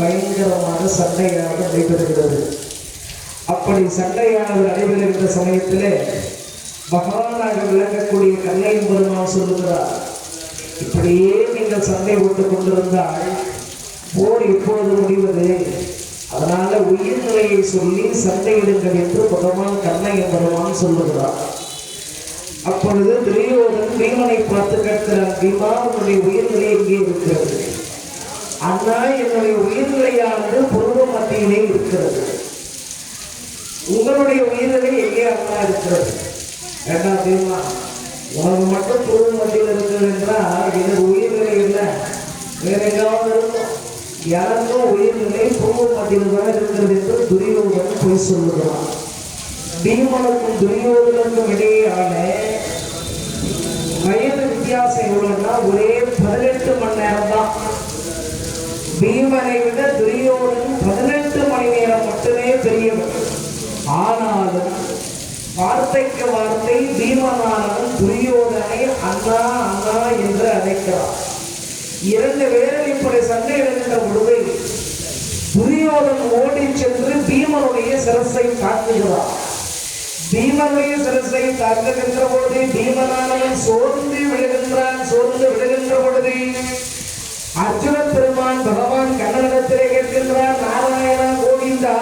பயங்கரமான சண்டையாக நடைபெறுகிறது. அப்படி சண்டையானது நடைபெறுகின்ற சமயத்திலே பகவானாக விளங்கக்கூடிய கண்ணையும் பெருமான் சொல்லுகிறார் இப்படியே நீங்கள் சண்டை போட்டுக் கொண்டிருந்தால் போர் எப்பொழுது முடிவது? அதனால உயிர்நிலையை சொல்லி சண்டையிடுங்கள் என்று பகவான் கண்ணையும் பெருமான் சொல்லுகிறார். அப்பொழுது துரியோதன் பீமனை பார்த்து கேட்கிறான் பீமா உன்னுடைய உயிர்நிலை எங்கே இருக்கிறது? அண்ணா என்னுடைய உயிர்நிலையானது பொருள மத்தியிலே இருக்கிறது. உங்களுடைய உயிர்நிலை எங்கே அண்ணா இருக்கிறது. ஏன்னா தெரியுமா? உனக்கு மட்டும் பொருள் மத்தியில் இருக்கிறது என்றால் எனது உயிர்நிலை இல்லை. வேற எங்காவது இருக்கும். எனக்கும் உயிர்நிலை பொருள் மத்தியில் தான் இருக்கிறது என்று துரியோகன் போய் சொல்லுகிறான். பீமனுக்கும் துரியோதனுக்கும் இடையேயான வயது வித்தியாசம் எவ்வளோன்னா ஒரே பதினெட்டு மணி நேரம் தான் பீமனை விட துரியோதன் பதினெட்டு மணி நேரம் மட்டுமே பெரியவர் ஆனாலும் வார்த்தைக்கு வார்த்தை பீமனானவன் துரியோதனை அண்ணா அண்ணா என்று அழைக்கிறார் இரண்டு பேரும் இப்படி சண்டையிடுகின்ற பொழுது துரியோதன் ஓடி சென்று பீமனுடைய சிரசை தாக்குகிறார் பீமனுடைய சிரசை தாக்குகின்ற பொழுது பீமனானவன் சோர்ந்து விழுகின்றான் சோர்ந்து விழுகின்ற பொழுது அர்ஜுன பெருமான் பகவான் கண்ணனிடத்திலே கேட்கின்றான் நாராயணா கோவிந்தா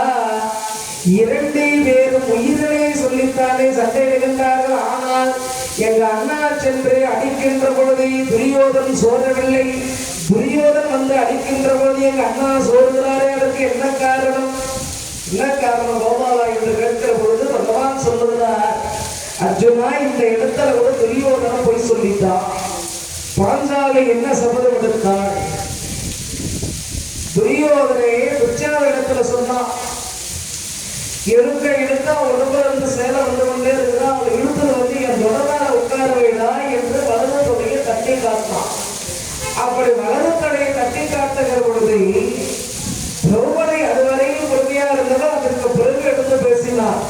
இரண்டே பேரும் உயிரிலே சொல்லித்தானே சண்டையிடுகின்றார்கள் ஆனால் எங்க அண்ணா சென்று அடிக்கின்ற பொழுது துரியோதன் சோதவில்லை துரியோதன் வந்து அடிக்கின்ற பொழுது எங்க அண்ணா சோறுகிறாரே அதற்கு என்ன காரணம்? என்ன காரணம்? கோபாலா என்று கேட்கிற பொழுது பகவான் சொல்லுகிறார் அர்ஜுனா இந்த இடத்துல கூட துரியோதன போய் சொல்லித்தான் பாஞ்சாலை என்ன சபதம் கொடுத்தாள் துரியோதனையே துச்சாவிடத்துல சொன்னான் எடுக்க எடுக்க உடம்புல இருந்து சேலை வந்து கொண்டே இருக்கிறா அவள் இழுத்துல வந்து என் தொடரால உட்கார வைடா என்று வலது தொடையை தட்டி காட்டினான் அப்படி வலது தொடையை தட்டி காட்டுகிற பொழுது திரௌபதி அதுவரையும் பொறுமையா இருந்தவர் அதற்கு பிறகு எடுத்து பேசினார்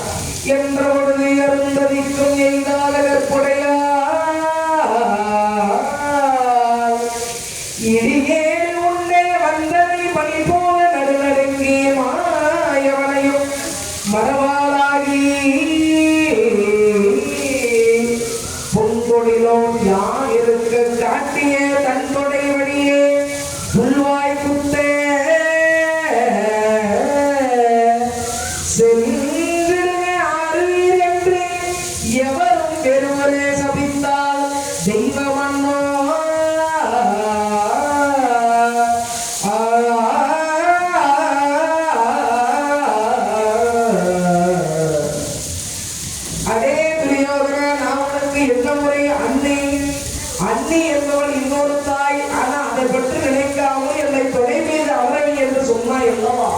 என்ற பொழுது அருந்ததிக்கும் எய்தால கற்புடையா இடியே உன்னே வந்ததை பணி போல நடுநடுங்கி மாயவனையும் மரவாளாகி பொங்கொடிலோம் யாருக்கு காட்டிய தன் தொடை வழியே புல்வாய் குத்தே. சென்றிடுவே ஆறுவீர் என்று எவரும் பெருமரே சபித்தால் தெய்வமன்னோ அடே துரியோதன நான் உனக்கு என்ன முறை அன்னை அன்னி என்பவள் இன்னொரு தாய் ஆனா அதை பற்றி நினைக்காமல் என்னை தொலை மீது அவரை என்று சொன்னாய் அல்லவா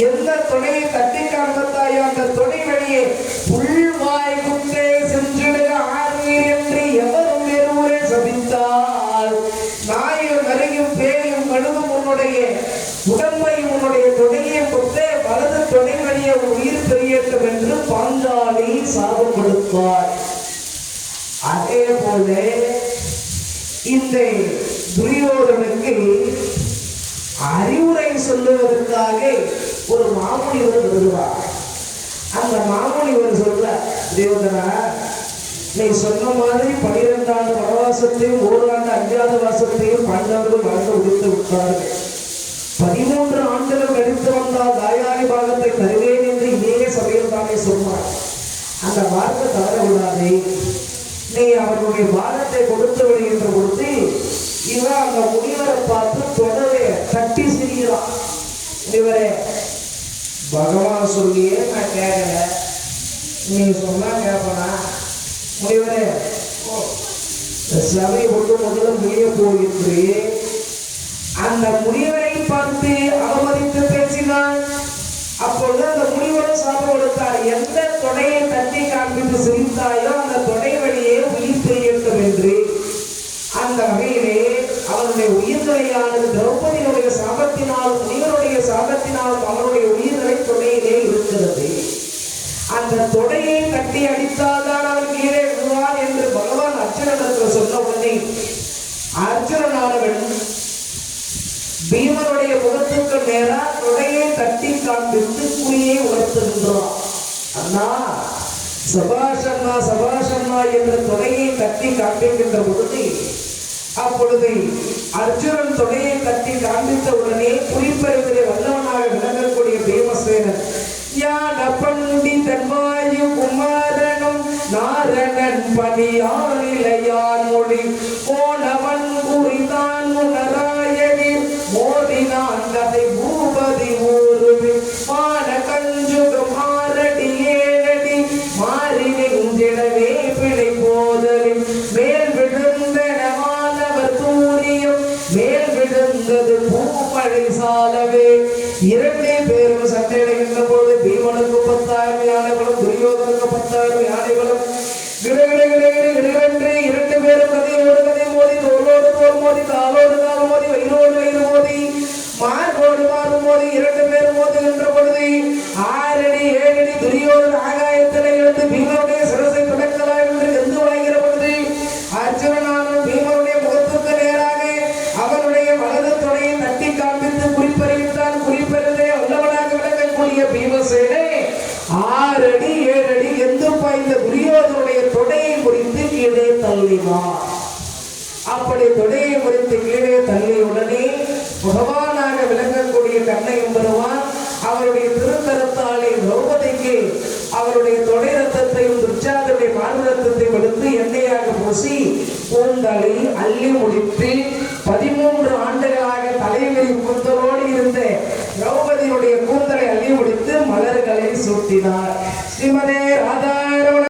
எந்த தொடையை தட்டி காண்பத்தாயோ அந்த தொலை வழியே உள்வாய் குன்றே சென்றிடுக ஆர்வீர் என்று எவரும் வேறுமுறை சபித்தால் நாயும் நரையும் பேயும் கழுவும் உன்னுடைய உடம்பையும் உன்னுடைய தொடையை கொத்தே வலது தொடை வழியே உயிர் பெரியட்டும் என்று பாஞ்சாலி சாபம் கொடுத்தார் அதே போல இந்த துரியோதனுக்கு அறிவுரை சொல்லுவதற்காக ஒரு மாமுனிவர் வருவார் அந்த மாமுனிவர் சொல்ற தேவதனா நீ சொன்ன மாதிரி பனிரெண்டாண்டு வனவாசத்தையும் ஓராண்டு அஞ்சாவது வாசத்தையும் பன்னெண்டு வாழ்ந்து முடித்து விட்டார்கள் பதிமூன்று ஆண்டுகள் கழித்து வந்தால் தாயாரி பாகத்தை தருவேன் என்று இதே சபையில் தானே சொன்னார் அந்த வார்த்தை தவற விடாதே. நீ அவர்களுடைய வாரத்தை கொடுத்து விடுகின்ற பொழுது இவன் அந்த முனிவரை பார்த்து தொடரை தட்டி சிரிக்கிறான் இவரை பகவான் சொல்லியே நான் கேட்கல நீங்க சொன்னா கேட்பனா முனிவரே ஓ, சபை ஒன்று முதல்ல முடிய போகின்றேன் அந்த முனிவரை பார்த்து அவமதித்து பேசினான் அப்பொழுது அந்த முனிவரும் சாபம் கொடுத்தார் எந்த தொடையை தட்டி காண்பித்து சிரித்தாயோ அந்த தொடை வழியே உயிர் தெரியட்டும் என்று. அந்த வகையிலே அவனுடைய உயிர்நிலையானது திரௌபதியினுடைய சாபத்தினால் முனிவருடைய சாபத்தினால் அவனுடைய உயிர்நிலை தொடையிலே இருக்கிறது அந்த தொடையை தட்டி அடித்தால்தான் அவன் கீழே விழுவான் என்று பகவான் அர்ஜுனனிடத்தில் சொன்ன உடனே அர்ஜுனனானவன் பீமனுடைய முகத்துக்கு நேரா தொடையை தட்டி தான் குறியை உணர்த்துகின்றான் அண்ணா சபாஷ் அண்ணா சபாஷ் என்ற தொடையை தட்டி காட்டுகின்ற பொழுது அப்பொழுது அர்ஜுனன் தொடையை தட்டி காண்பித்த உடனே குறிப்பறிவதிலே வல்லவனாக விளங்கக்கூடிய பீமசேனன் ஞான பண்டிதன் வாயு நாரணன் பணியானிலையான் மொழி. போனவன் குறித்தான் உணராயணி மோதினான் கதை பூபதி ஊருவி மான கஞ்சுகம் மாரடி ஏழடி. மாறி நெஞ்சிடவே பிழை போதலில். மேல் விழுந்தன மாணவர் தூரியம். மேல் விழுந்தது பூமழை சாலவே. இரண்டே பேரும் சண்டையிடுகின்ற மார்போடு போது இரண்டு பேரும் மோதுகின்ற பொழுது ஆறடி ஏழடி துரியோடு ஆகாயத்தில் எழுந்து பீமனுடைய சிரசை தொடக்கலாம் என்று எந்து வழங்குகிற பொழுது அர்ஜுனனாலும் பீமனுடைய முகத்துக்கு நேராக அவனுடைய வலது துணையை தட்டி காண்பித்து குறிப்பறிவித்தான். குறிப்பறிவதை வல்லவனாக விளங்கக்கூடிய பீமசேனை ஆறடி ஏழடி எந்து பாய்ந்த துரியோதனுடைய தொடையை குறித்து கீழே தள்ளினான் அப்படி தொடையை குறித்து கீழே தள்ளிய உடனே பகவானாக விளங்கக்கூடிய கண்ணையும் பெறுவான் அவருடைய திருத்தரத்தாலே திரௌபதிக்கு அவருடைய தொடை ரத்தத்தையும் துர்ச்சாதனுடைய மார்பு ரத்தத்தையும் எடுத்து எண்ணெயாக பூசி பூந்தலை அள்ளி முடித்து பதிமூன்று ஆண்டுகளாக தலைவிரி கூந்தலோடு இருந்த திரௌபதியுடைய கூந்தலை அள்ளி முடித்து மலர்களை சூட்டினார். ஸ்ரீமதே ராதாரமண